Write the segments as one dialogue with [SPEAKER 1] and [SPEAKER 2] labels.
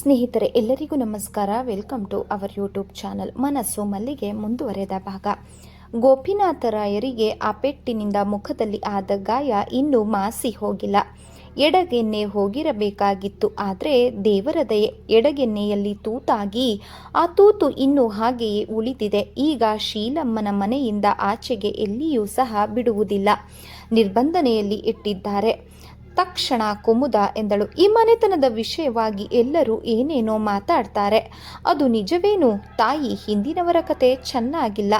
[SPEAKER 1] ಸ್ನೇಹಿತರೆ, ಎಲ್ಲರಿಗೂ ನಮಸ್ಕಾರ. Welcome to our YouTube channel. ಮನಸ್ಸು ಮಲ್ಲಿಗೆ ಮುಂದುವರೆದ ಭಾಗ. ಗೋಪಿನಾಥರಾಯರಿಗೆ ಆ ಪೆಟ್ಟಿನಿಂದ ಮುಖದಲ್ಲಿ ಆದ ಗಾಯ ಇನ್ನೂ ಮಾಸಿ ಹೋಗಿಲ್ಲ. ಎಡಗೆನ್ನೆ ಹೋಗಿರಬೇಕಾಗಿತ್ತು. ಆದರೆ ದೇವರ ದಯೆ ಎಡಗೆನ್ನೆಯಲ್ಲಿ ತೂತಾಗಿ ಆ ತೂತು ಇನ್ನೂ ಹಾಗೆಯೇ ಉಳಿದಿದೆ. ಈಗ ಶೀಲಮ್ಮನ ಮನೆಯಿಂದ ಆಚೆಗೆ ಎಲ್ಲಿಯೂ ಸಹ ಬಿಡುವುದಿಲ್ಲ. ನಿರ್ಬಂಧನೆಯಲ್ಲಿ ಇಟ್ಟಿದ್ದಾರೆ. ತಕ್ಷಣ ಕುಮುದ ಎಂದಳು. ಈ ಮನೆತನದ ವಿಷಯವಾಗಿ ಎಲ್ಲರೂ ಏನೇನೋ ಮಾತಾಡ್ತಾರೆ. ಅದು ನಿಜವೇನು? ತಾಯಿ ಹಿಂದಿನವರ ಕತೆ ಚೆನ್ನಾಗಿಲ್ಲ.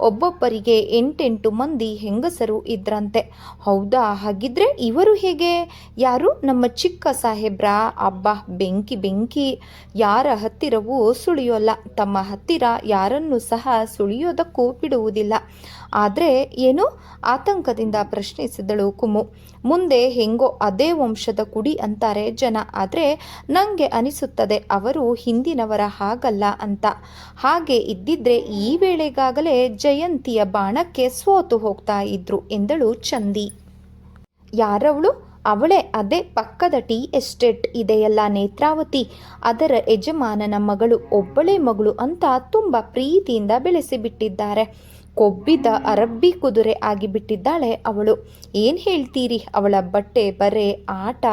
[SPEAKER 1] ಒಬ್ಬೊಬ್ಬರಿಗೆ ಎಂಟೆಂಟು ಮಂದಿ ಹೆಂಗಸರು ಇದ್ರಂತೆ. ಹೌದಾ? ಹಾಗಿದ್ರೆ ಇವರು ಹೇಗೆ? ಯಾರು? ನಮ್ಮ ಚಿಕ್ಕ ಸಾಹೇಬ್ರ, ಅಬ್ಬ, ಬೆಂಕಿ ಬೆಂಕಿ. ಯಾರ ಹತ್ತಿರವೂ ಸುಳಿಯೋಲ್ಲ. ತಮ್ಮ ಹತ್ತಿರ ಯಾರನ್ನು ಸಹ ಸುಳಿಯೋದಕ್ಕೂ ಬಿಡುವುದಿಲ್ಲ. ಆದರೆ ಏನು? ಆತಂಕದಿಂದ ಪ್ರಶ್ನಿಸಿದಳು ಕುಮು. ಮುಂದೆ ಹೆಂಗೋ ಅದೇ ವಂಶದ ಕುಡಿ ಅಂತಾರೆ ಜನ. ಆದರೆ ನನಗೆ ಅನಿಸುತ್ತದೆ ಅವರು ಹಿಂದಿನವರ ಹಾಗಲ್ಲ ಅಂತ. ಹಾಗೆ ಇದ್ದಿದ್ರೆ ಈ ವೇಳೆಗಾಗಲೇ ಜಯಂತಿಯ ಬಾಣಕ್ಕೆ ಸೋತು ಹೋಗ್ತಾ ಇದ್ರು ಎಂದಳು ಚಂದಿ. ಯಾರವಳು? ಅವಳೇ ಅದೇ ಪಕ್ಕದ ಟೀ ಎಸ್ಟೇಟ್ ಇದೆಯಲ್ಲ ನೇತ್ರಾವತಿ. ಅದರ ಯಜಮಾನನ ಮಗಳು ಒಬ್ಬಳೇ ಮಗಳು ಅಂತ ತುಂಬ ಪ್ರೀತಿಯಿಂದ ಬೆಳೆಸಿಬಿಟ್ಟಿದ್ದಾರೆ. ಕೊಬ್ಬಿದ ಅರಬ್ಬಿ ಕುದುರೆ ಆಗಿಬಿಟ್ಟಿದ್ದಾಳೆ ಅವಳು. ಏನು ಹೇಳ್ತೀರಿ? ಅವಳ ಬಟ್ಟೆ, ಬರೆ, ಆಟ,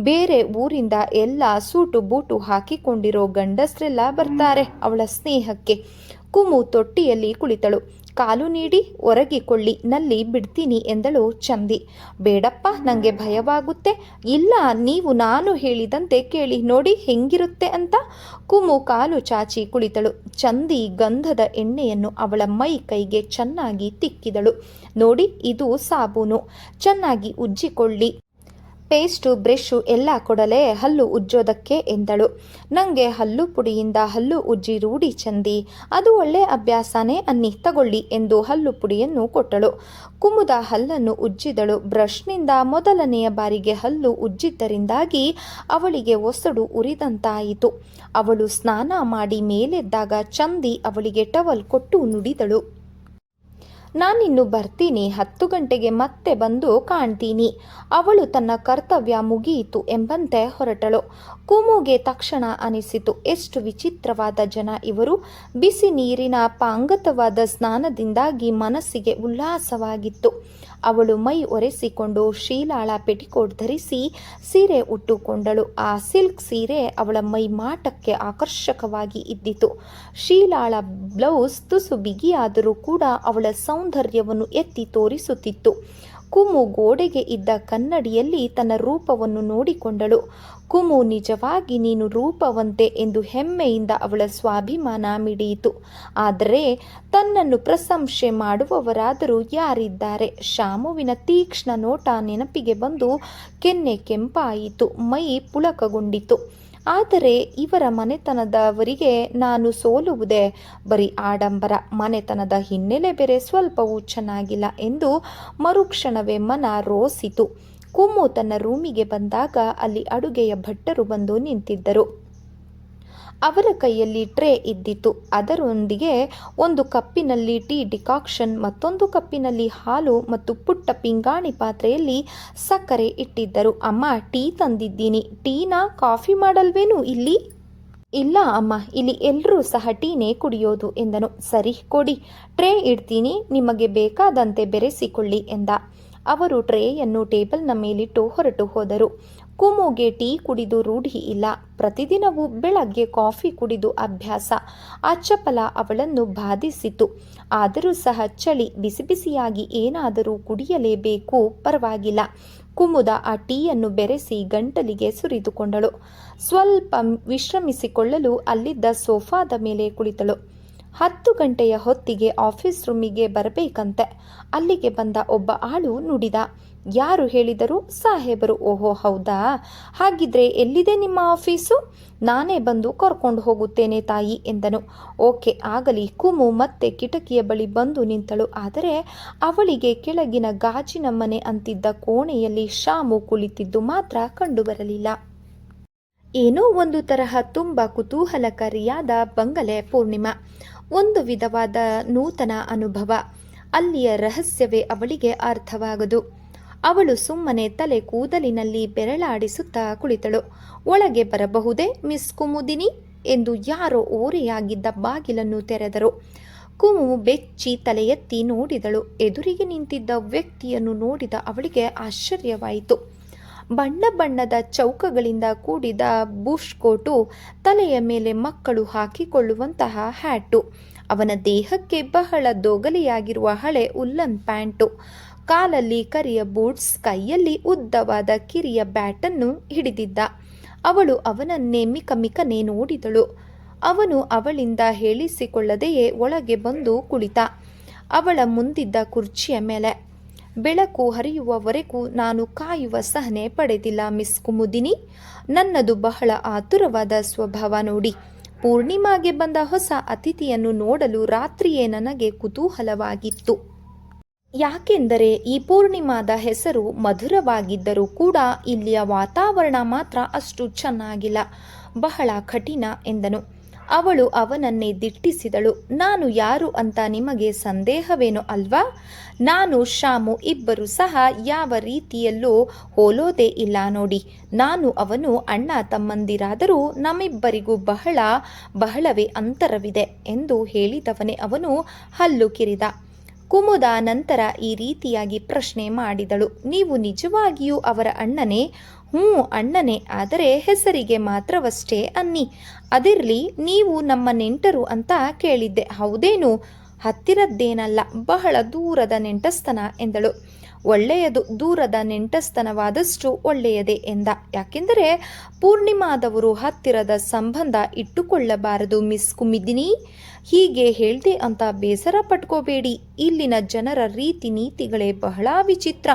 [SPEAKER 1] ಬೇರೆ ಊರಿಂದ ಎಲ್ಲ ಸೂಟು ಬೂಟು ಹಾಕಿಕೊಂಡಿರೋ ಗಂಡಸ್ರೆಲ್ಲ ಬರ್ತಾರೆ ಅವಳ ಸ್ನೇಹಕ್ಕೆ. ಕುಮು ತೊಟ್ಟಿಯಲ್ಲಿ ಕುಳಿತಳು. ಕಾಲು ನೀಡಿ ಒರಗಿಕೊಳ್ಳಿ, ನಲ್ಲಿ ಬಿಡ್ತೀನಿ ಎಂದಳು ಚಂದಿ. ಬೇಡಪ್ಪ ನನಗೆ ಭಯವಾಗುತ್ತೆ. ಇಲ್ಲ, ನೀವು ನಾನು ಹೇಳಿದಂತೆ ಕೇಳಿ ನೋಡಿ ಹೆಂಗಿರುತ್ತೆ ಅಂತ. ಕುಮು ಕಾಲು ಚಾಚಿ ಕುಳಿತಳು. ಚಂದಿ ಗಂಧದ ಎಣ್ಣೆಯನ್ನು ಅವಳ ಮೈ ಕೈಗೆ ಚೆನ್ನಾಗಿ ತಿಕ್ಕಿದಳು. ನೋಡಿ, ಇದು ಸಾಬೂನು. ಚೆನ್ನಾಗಿ ಉಜ್ಜಿಕೊಳ್ಳಿ. ಪೇಸ್ಟು ಬ್ರಷು ಎಲ್ಲ ಕೊಡಲೇ ಹಲ್ಲು ಉಜ್ಜೋದಕ್ಕೆ ಎಂದಳು. ನನಗೆ ಹಲ್ಲು ಪುಡಿಯಿಂದ ಹಲ್ಲು ಉಜ್ಜಿ ರೂಢಿ ಚಂದಿ, ಅದು ಒಳ್ಳೆ ಅಭ್ಯಾಸನೇ ಅನ್ನಿ ತಗೊಳ್ಳಿ ಎಂದು ಹಲ್ಲು ಪುಡಿಯನ್ನು ಕೊಟ್ಟಳು. ಕುಮುದ ಹಲ್ಲನ್ನು ಉಜ್ಜಿದಳು. ಬ್ರಷ್ನಿಂದ ಮೊದಲನೆಯ ಬಾರಿಗೆ ಹಲ್ಲು ಉಜ್ಜಿದ್ದರಿಂದಾಗಿ ಅವಳಿಗೆ ಒಸಡು ಉರಿದಂತಾಯಿತು. ಅವಳು ಸ್ನಾನ ಮಾಡಿ ಮೇಲೆದ್ದಾಗ ಚಂದಿ ಅವಳಿಗೆ ಟವಲ್ ಕೊಟ್ಟು ನುಡಿದಳು. ನಾನಿನ್ನು ಬರ್ತೀನಿ, ಹತ್ತು ಗಂಟೆಗೆ ಮತ್ತೆ ಬಂದು ಕಾಣ್ತೀನಿ. ಅವಳು ತನ್ನ ಕರ್ತವ್ಯ ಮುಗಿಯಿತು ಎಂಬಂತೆ ಹೊರಟಳು. ಕುಮುಗೆ ತಕ್ಷಣ ಅನಿಸಿತು, ಎಷ್ಟು ವಿಚಿತ್ರವಾದ ಜನ ಇವರು. ಬಿಸಿ ನೀರಿನ ಪಾಂಗತವಾದ ಸ್ನಾನದಿಂದಾಗಿ ಮನಸ್ಸಿಗೆ ಉಲ್ಲಾಸವಾಗಿತ್ತು. ಅವಳು ಮೈ ಒರೆಸಿಕೊಂಡು ಶೀಲಾಳ ಪೆಟಿಕೋಟ್ ಧರಿಸಿ ಸೀರೆ ಉಟ್ಟುಕೊಂಡಳು. ಆ ಸಿಲ್ಕ್ ಸೀರೆ ಅವಳ ಮೈ ಮಾಟಕ್ಕೆ ಆಕರ್ಷಕವಾಗಿ ಇದ್ದಿತು. ಶೀಲಾಳ ಬ್ಲೌಸ್ ತುಸು ಬಿಗಿಯಾದರೂ ಕೂಡ ಅವಳ ಸೌಂದರ್ಯವನ್ನು ಎತ್ತಿ ತೋರಿಸುತ್ತಿತ್ತು. ಕುಮು ಗೋಡೆಗೆ ಇದ್ದ ಕನ್ನಡಿಯಲ್ಲಿ ತನ್ನ ರೂಪವನ್ನು ನೋಡಿಕೊಂಡಳು. ಕುಮು, ನಿಜವಾಗಿ ನೀನು ರೂಪವಂತೆ ಎಂದು ಹೆಮ್ಮೆಯಿಂದ ಅವಳ ಸ್ವಾಭಿಮಾನ ಮಿಡಿಯಿತು. ಆದರೆ ತನ್ನನ್ನು ಪ್ರಶಂಸೆ ಮಾಡುವವರಾದರೂ ಯಾರಿದ್ದಾರೆ? ಶಾಮುವಿನ ತೀಕ್ಷ್ಣ ನೋಟ ನೆನಪಿಗೆ ಬಂದು ಕೆನ್ನೆ ಕೆಂಪಾಯಿತು. ಮೈ ಪುಳಕಗೊಂಡಿತು. ಆದರೆ ಇವರ ಮನೆತನದವರಿಗೆ ನಾನು ಸೋಲುವುದೇ ಬರೀ ಆಡಂಬರ. ಮನೆತನದ ಹಿನ್ನೆಲೆ ಬೇರೆ ಸ್ವಲ್ಪವೂ ಚೆನ್ನಾಗಿಲ್ಲ ಎಂದು ಮರುಕ್ಷಣವೇ ಮನ ರೋಸಿತು. ಕುಮ್ಮು ತನ್ನ ರೂಮಿಗೆ ಬಂದಾಗ ಅಲ್ಲಿ ಅಡುಗೆಯ ಭಟ್ಟರು ಬಂದು ನಿಂತಿದ್ದರು. ಅವರ ಕೈಯಲ್ಲಿ ಟ್ರೇ ಇದ್ದಿತ್ತು. ಅದರೊಂದಿಗೆ ಒಂದು ಕಪ್ಪಿನಲ್ಲಿ ಟೀ ಡಿಕಾಕ್ಷನ್, ಮತ್ತೊಂದು ಕಪ್ಪಿನಲ್ಲಿ ಹಾಲು ಮತ್ತು ಪುಟ್ಟ ಪಿಂಗಾಣಿ ಪಾತ್ರೆಯಲ್ಲಿ ಸಕ್ಕರೆ ಇಟ್ಟಿದ್ದರು. ಅಮ್ಮ, ಟೀ ತಂದಿದ್ದೀನಿ. ಟೀನಾ? ಕಾಫಿ ಮಾಡಲ್ವೇನು ಇಲ್ಲಿ? ಇಲ್ಲ ಅಮ್ಮ, ಇಲ್ಲಿ ಎಲ್ಲರೂ ಸಹ ಟೀನೇ ಕುಡಿಯೋದು, ಎಂದನು. ಸರಿ, ಕೊಡಿ. ಟ್ರೇ ಇಡ್ತೀನಿ. ನಿಮಗೆ ಬೇಕಾದಂತೆ ಬೆರೆಸಿಕೊಳ್ಳಿ, ಎಂದ. ಅವರು ಟ್ರೇಯನ್ನು ಟೇಬಲ್ನ ಮೇಲಿಟ್ಟು ಹೊರಟು ಹೋದರು. ಕುಮುಗೆ ಟೀ ಕುಡಿದು ರೂಢಿ ಇಲ್ಲ. ಪ್ರತಿದಿನವೂ ಬೆಳಗ್ಗೆ ಕಾಫಿ ಕುಡಿದು ಅಭ್ಯಾಸ. ಆ ಚಪಲ ಅವಳನ್ನು ಬಾಧಿಸಿತು. ಆದರೂ ಸಹ ಚಳಿ ಬಿಸಿ ಬಿಸಿಯಾಗಿ ಏನಾದರೂ ಕುಡಿಯಲೇಬೇಕು ಪರವಾಗಿಲ್ಲ. ಕುಮುದ ಆ ಟೀಯನ್ನು ಬೆರೆಸಿ ಗಂಟಲಿಗೆ ಸುರಿದುಕೊಂಡಳು. ಸ್ವಲ್ಪ ವಿಶ್ರಮಿಸಿಕೊಳ್ಳಲು ಅಲ್ಲಿದ್ದ ಸೋಫಾದ ಮೇಲೆ ಕುಳಿತಳು. ಹತ್ತು ಗಂಟೆಯ ಹೊತ್ತಿಗೆ ಆಫೀಸ್ ರೂಮಿಗೆ ಬರಬೇಕಂತೆ. ಅಲ್ಲಿಗೆ ಬಂದ ಒಬ್ಬ ಆಳು ನುಡಿದ. ಯಾರು ಹೇಳಿದರು ಸಾಹೇಬರು, ಓಹೋ, ಹೌದಾ? ಹಾಗಿದ್ರೆ ಎಲ್ಲಿದೆ ನಿಮ್ಮ ಆಫೀಸು? ನಾನೇ ಬಂದು ಕರ್ಕೊಂಡು ಹೋಗುತ್ತೇನೆ ತಾಯಿ, ಎಂದನು. ಓಕೆ, ಆಗಲಿ. ಕುಮು ಮತ್ತೆ ಕಿಟಕಿಯ ಬಳಿ ಬಂದು ನಿಂತಳು. ಆದರೆ ಅವಳಿಗೆ ಕೆಳಗಿನ ಗಾಜಿನ ಮನೆ ಅಂತಿದ್ದ ಕೋಣೆಯಲ್ಲಿ ಶಾಮು ಕುಳಿತಿದ್ದು ಮಾತ್ರ ಕಂಡುಬರಲಿಲ್ಲ. ಏನೋ ಒಂದು ತರಹ ತುಂಬ ಕುತೂಹಲಕಾರಿಯಾದ ಬಂಗಲೆ ಪೂರ್ಣಿಮಾ. ಒಂದು ವಿಧವಾದ ನೂತನ ಅನುಭವ. ಅಲ್ಲಿಯ ರಹಸ್ಯವೇ ಅವಳಿಗೆ ಅರ್ಥವಾಗದು. ಅವಳು ಸುಮ್ಮನೆ ತಲೆ ಕೂದಲಿನಲ್ಲಿ ಬೆರಳಾಡಿಸುತ್ತಾ ಕುಳಿತಳು. ಒಳಗೆ ಬರಬಹುದೇ ಮಿಸ್ ಕುಮುದಿನಿ? ಎಂದು ಯಾರೋ ಓರೆಯಾಗಿದ್ದ ಬಾಗಿಲನ್ನು ತೆರೆದರು. ಕುಮು ಬೆಚ್ಚಿ ತಲೆಯೆತ್ತಿ ನೋಡಿದಳು. ಎದುರಿಗೆ ನಿಂತಿದ್ದ ವ್ಯಕ್ತಿಯನ್ನು ನೋಡಿದ ಅವಳಿಗೆ ಆಶ್ಚರ್ಯವಾಯಿತು. ಬಣ್ಣ ಬಣ್ಣದ ಚೌಕಗಳಿಂದ ಕೂಡಿದ ಬುಷ್ ಕೋಟು ತಲೆಯ ಮೇಲೆ ಮಕ್ಕಳು ಹಾಕಿಕೊಳ್ಳುವಂತಹ ಹ್ಯಾಟು. ಅವನ ದೇಹಕ್ಕೆ ಬಹಳ ದೋಗಲಿಯಾಗಿರುವ ಹಳೆ ಉಲ್ಲನ್ ಪ್ಯಾಂಟು. ಕಾಲಲ್ಲಿ ಕರಿಯ ಬೂಟ್ಸ್ ಕೈಯಲ್ಲಿ ಉದ್ದವಾದ ಕಿರಿಯ ಬ್ಯಾಟನ್ನು ಹಿಡಿದಿದ್ದ. ಅವಳು ಅವನನ್ನೇ ಮಿಕಮಿಕನೆ ನೋಡಿದಳು. ಅವನು ಅವಳಿಂದ ಹೇಳಿಸಿಕೊಳ್ಳದೆಯೇ ಒಳಗೆ ಬಂದು ಕುಳಿತ. ಅವಳ ಮುಂದಿದ್ದ ಕುರ್ಚಿಯ ಮೇಲೆ, ಬೆಳಕು ಹರಿಯುವವರೆಗೂ ನಾನು ಕಾಯುವ ಸಹನೆ ಪಡೆದಿಲ್ಲ ಮಿಸ್ ಕುಮುದಿನಿ. ನನ್ನದು ಬಹಳ ಆತುರವಾದ ಸ್ವಭಾವ ನೋಡಿ. ಪೂರ್ಣಿಮಾಗೆ ಬಂದ ಹೊಸ ಅತಿಥಿಯನ್ನು ನೋಡಲು ರಾತ್ರಿಯೇ ನನಗೆ ಕುತೂಹಲವಾಗಿತ್ತು. ಯಾಕೆಂದರೆ ಈ ಪೂರ್ಣಿಮಾದ ಹೆಸರು ಮಧುರವಾಗಿದ್ದರೂ ಕೂಡ ಇಲ್ಲಿಯ ವಾತಾವರಣ ಮಾತ್ರ ಅಷ್ಟು ಚೆನ್ನಾಗಿಲ್ಲ. ಬಹಳ ಕಠಿಣ ಎಂದನು. ಅವಳು ಅವನನ್ನೇ ದಿಟ್ಟಿಸಿದಳು. ನಾನು ಯಾರು ಅಂತ ನಿಮಗೆ ಸಂದೇಹವೇನೋ ಅಲ್ವಾ? ನಾನು ಶಾಮು ಇಬ್ಬರು ಸಹ ಯಾವ ರೀತಿಯಲ್ಲೂ ಹೋಲೋದೇ ಇಲ್ಲ ನೋಡಿ. ನಾನು ಅವನು ಅಣ್ಣ ತಮ್ಮಂದಿರಾದರೂ ನಮ್ಮಿಬ್ಬರಿಗೂ ಬಹಳ ಬಹಳವೇ ಅಂತರವಿದೆ ಎಂದು ಹೇಳಿದವನೇ ಅವನು ಹಲ್ಲು ಕಿರಿದ. ಕುಮುದ ನಂತರ ಈ ರೀತಿಯಾಗಿ ಪ್ರಶ್ನೆ ಮಾಡಿದಳು. ನೀವು ನಿಜವಾಗಿಯೂ ಅವರ ಅಣ್ಣನೇ? ಹ್ಞೂ ಅಣ್ಣನೇ, ಆದರೆ ಹೆಸರಿಗೆ ಮಾತ್ರವಷ್ಟೇ ಅನ್ನಿ. ಅದಿರಲಿ, ನೀವು ನಮ್ಮ ನೆಂಟರು ಅಂತ ಕೇಳಿದ್ದೆ. ಹೌದೇನು? ಹತ್ತಿರದ್ದೇನಲ್ಲ, ಬಹಳ ದೂರದ ನೆಂಟಸ್ತನ ಎಂದಳು. ಒಳ್ಳೆಯದು, ದೂರದ ನೆಂಟಸ್ತನವಾದಷ್ಟು ಒಳ್ಳೆಯದೇ ಎಂದ. ಯಾಕೆಂದರೆ ಪೂರ್ಣಿಮಾದವರು ಹತ್ತಿರದ ಸಂಬಂಧ ಇಟ್ಟುಕೊಳ್ಳಬಾರದು. ಮಿಸ್ ಕುಮಿದಿನಿ, ಹೀಗೆ ಹೇಳ್ದೆ ಅಂತ ಬೇಸರ ಪಟ್ಕೋಬೇಡಿ. ಇಲ್ಲಿನ ಜನರ ರೀತಿ ನೀತಿಗಳೇ ಬಹಳ ವಿಚಿತ್ರ.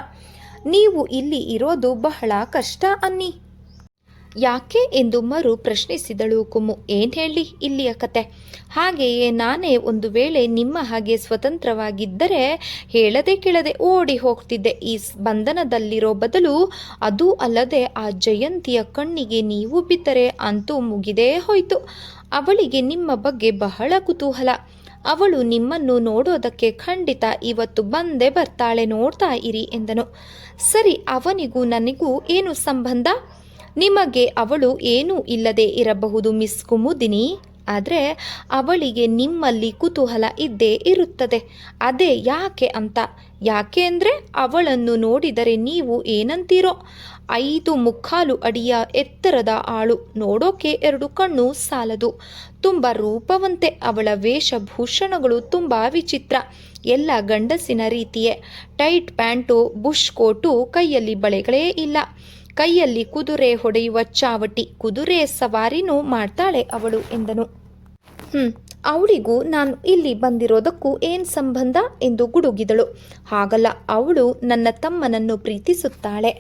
[SPEAKER 1] ನೀವು ಇಲ್ಲಿ ಇರೋದು ಬಹಳ ಕಷ್ಟ ಅನ್ನಿ. ಯಾಕೆ ಎಂದು ಮರು ಪ್ರಶ್ನಿಸಿದಳು ಕುಮು. ಏನು ಹೇಳಿ ಇಲ್ಲಿಯ ಕತೆ? ಹಾಗೆಯೇ ನಾನೇ ಒಂದು ವೇಳೆ ನಿಮ್ಮ ಹಾಗೆ ಸ್ವತಂತ್ರವಾಗಿದ್ದರೆ ಹೇಳದೆ ಕೇಳದೆ ಓಡಿ ಹೋಗ್ತಿದ್ದೆ. ಈ ಬಂಧನದಲ್ಲಿರೋ ಬದಲು ಅದೂ ಅಲ್ಲದೆ ಆ ಜಯಂತಿಯ ಕಣ್ಣಿಗೆ ನೀವು ಬಿದ್ದರೆ ಅಂತೂ ಮುಗಿದೇ ಹೋಯಿತು. ಅವಳಿಗೆ ನಿಮ್ಮ ಬಗ್ಗೆ ಬಹಳ ಕುತೂಹಲ. ಅವಳು ನಿಮ್ಮನ್ನು ನೋಡೋದಕ್ಕೆ ಖಂಡಿತ ಇವತ್ತು ಬಂದೇ ಬರ್ತಾಳೆ ನೋಡ್ತಾ ಇರಿ ಎಂದನು. ಸರಿ, ಅವನಿಗೂ ನನಗೂ ಏನು ಸಂಬಂಧ? ನಿಮಗೆ ಅವಳು ಏನೂ ಇಲ್ಲದೆ ಇರಬಹುದು, ಮಿಸ್ ಕುಮುದಿನಿ. ಆದರೆ ಅವಳಿಗೆ ನಿಮ್ಮಲ್ಲಿ ಕುತೂಹಲ ಇದ್ದೇ ಇರುತ್ತದೆ. ಅದೇ ಯಾಕೆ ಅಂತ. ಯಾಕೆ ಅಂದರೆ ಅವಳನ್ನು ನೋಡಿದರೆ ನೀವು ಏನಂತೀರೋ. ಐದು ಮುಕ್ಕಾಲು ಅಡಿಯ ಎತ್ತರದ ಆಳು ನೋಡೋಕೆ ಎರಡು ಕಣ್ಣು ಸಾಲದು. ತುಂಬ ರೂಪವಂತೆ ಅವಳ ವೇಷಭೂಷಣಗಳು ತುಂಬ ವಿಚಿತ್ರ. ಎಲ್ಲ ಗಂಡಸಿನ ರೀತಿಯೇ. ಟೈಟ್ ಪ್ಯಾಂಟು, ಬುಷ್ ಕೋಟು ಕೈಯಲ್ಲಿ ಬಳೆಗಳೇ ಇಲ್ಲ. ಕೈಯಲ್ಲಿ ಕುದುರೆ ಹೊಡೆಯುವ ಚಾವಟಿ, ಕುದುರೆ ಸವಾರಿನೂ ಮಾಡ್ತಾಳೆ ಅವಳು ಎಂದನು. ಹ್ಮ್, ಅವಳಿಗೂ ನಾನು ಇಲ್ಲಿ ಬಂದಿರೋದಕ್ಕೂ ಏನ್ ಸಂಬಂಧ ಎಂದು ಗುಡುಗಿದಳು. ಹಾಗಲ್ಲ, ಅವಳು ನನ್ನ ತಮ್ಮನನ್ನು ಪ್ರೀತಿಸುತ್ತಾಳೆ.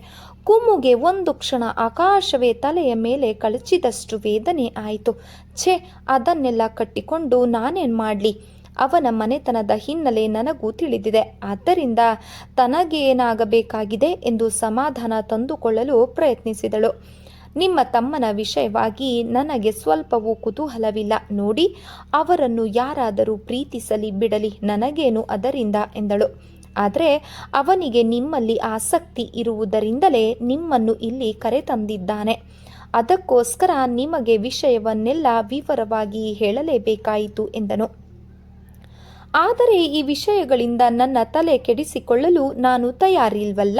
[SPEAKER 1] ಕುಮುಗೆ ಒಂದು ಕ್ಷಣ ಆಕಾಶವೇ ತಲೆಯ ಮೇಲೆ ಕಳಚಿದಷ್ಟು ವೇದನೆ ಆಯಿತು. ಛೇ, ಅದನ್ನೆಲ್ಲ ಕಟ್ಟಿಕೊಂಡು ನಾನೇನು ಮಾಡಲಿ? ಅವನ ಮನೆತನದ ಹಿನ್ನೆಲೆ ನನಗೂ ತಿಳಿದಿದೆ. ಆದ್ದರಿಂದ ತನಗೇನಾಗಬೇಕಾಗಿದೆ ಎಂದು ಸಮಾಧಾನ ತಂದುಕೊಳ್ಳಲು ಪ್ರಯತ್ನಿಸಿದಳು. ನಿಮ್ಮ ತಮ್ಮನ ವಿಷಯವಾಗಿ ನನಗೆ ಸ್ವಲ್ಪವೂ ಕುತೂಹಲವಿಲ್ಲ. ನೋಡಿ, ಅವರನ್ನು ಯಾರಾದರೂ ಪ್ರೀತಿಸಲಿ ಬಿಡಲಿ, ನನಗೇನು ಅದರಿಂದ ಎಂದಳು. ಆದರೆ ಅವನಿಗೆ ನಿಮ್ಮಲ್ಲಿ ಆಸಕ್ತಿ ಇರುವುದರಿಂದಲೇ ನಿಮ್ಮನ್ನು ಇಲ್ಲಿ ಕರೆತಂದಿದ್ದಾನೆ. ಅದಕ್ಕೋಸ್ಕರ ನಿಮಗೆ ವಿಷಯವನ್ನೆಲ್ಲ ವಿವರವಾಗಿ ಹೇಳಲೇಬೇಕಾಯಿತು ಎಂದನು. ಆದರೆ ಈ ವಿಷಯಗಳಿಂದ ನನ್ನ ತಲೆ ಕೆಡಿಸಿಕೊಳ್ಳಲು ನಾನು ತಯಾರಿಲ್ವಲ್ಲ?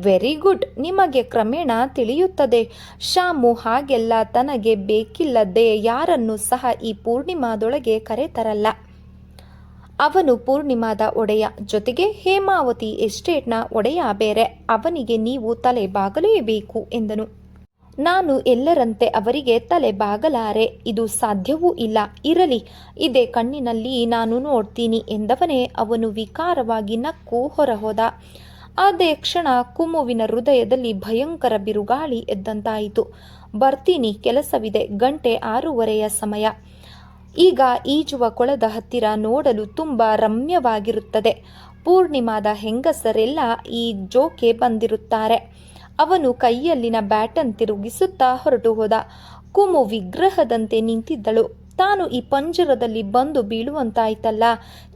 [SPEAKER 1] ವೆರಿ ಗುಡ್ ನಿಮಗೆ ಕ್ರಮೇಣ ತಿಳಿಯುತ್ತದೆ. ಶಾಮು ಹಾಗೆಲ್ಲ ತನಗೆ ಬೇಕಿಲ್ಲದೆ ಯಾರನ್ನು ಸಹ ಈ ಪೂರ್ಣಿಮಾದೊಳಗೆ ಕರೆತರಲ್ಲ. ಅವನು ಪೂರ್ಣಿಮಾದ ಒಡೆಯ. ಜೊತೆಗೆ ಹೇಮಾವತಿ ಎಸ್ಟೇಟ್ನ ಒಡೆಯ ಬೇರೆ. ಅವನಿಗೆ ನೀವು ತಲೆ ಬಾಗಲೇಬೇಕು ಎಂದನು. ನಾನು ಎಲ್ಲರಂತೆ ಅವರಿಗೆ ತಲೆ ಬಾಗಲಾರೆ, ಇದು ಸಾಧ್ಯವೂ ಇಲ್ಲ. ಇರಲಿ, ಇದೇ ಕಣ್ಣಿನಲ್ಲಿ ನಾನು ನೋಡ್ತೀನಿ ಎಂದವನೇ ಅವನು ವಿಕಾರವಾಗಿ ನಕ್ಕು ಹೊರಹೋದ. ಅದೇ ಕ್ಷಣ ಕುಮುವಿನ ಹೃದಯದಲ್ಲಿ ಭಯಂಕರ ಬಿರುಗಾಳಿ ಎದ್ದಂತಾಯಿತು. ಬರ್ತೀನಿ, ಕೆಲಸವಿದೆ, ಗಂಟೆ ಆರೂವರೆಯ ಸಮಯ. ಈಗ ಈಜುವ ಕೊಳದ ಹತ್ತಿರ ನೋಡಲು ತುಂಬ ರಮ್ಯವಾಗಿರುತ್ತದೆ. ಪೂರ್ಣಿಮಾದ ಹೆಂಗಸರೆಲ್ಲ ಈ ಜೋಕೆ ಬಂದಿರುತ್ತಾರೆ. ಅವನು ಕೈಯಲ್ಲಿನ ಬ್ಯಾಟನ್ ತಿರುಗಿಸುತ್ತಾ ಹೊರಟು ಹೋದ. ಕುಮು ವಿಗ್ರಹದಂತೆ ನಿಂತಿದ್ದಳು. ತಾನು ಈ ಪಂಜರದಲ್ಲಿ ಬಂದು ಬೀಳುವಂತಾಯ್ತಲ್ಲ.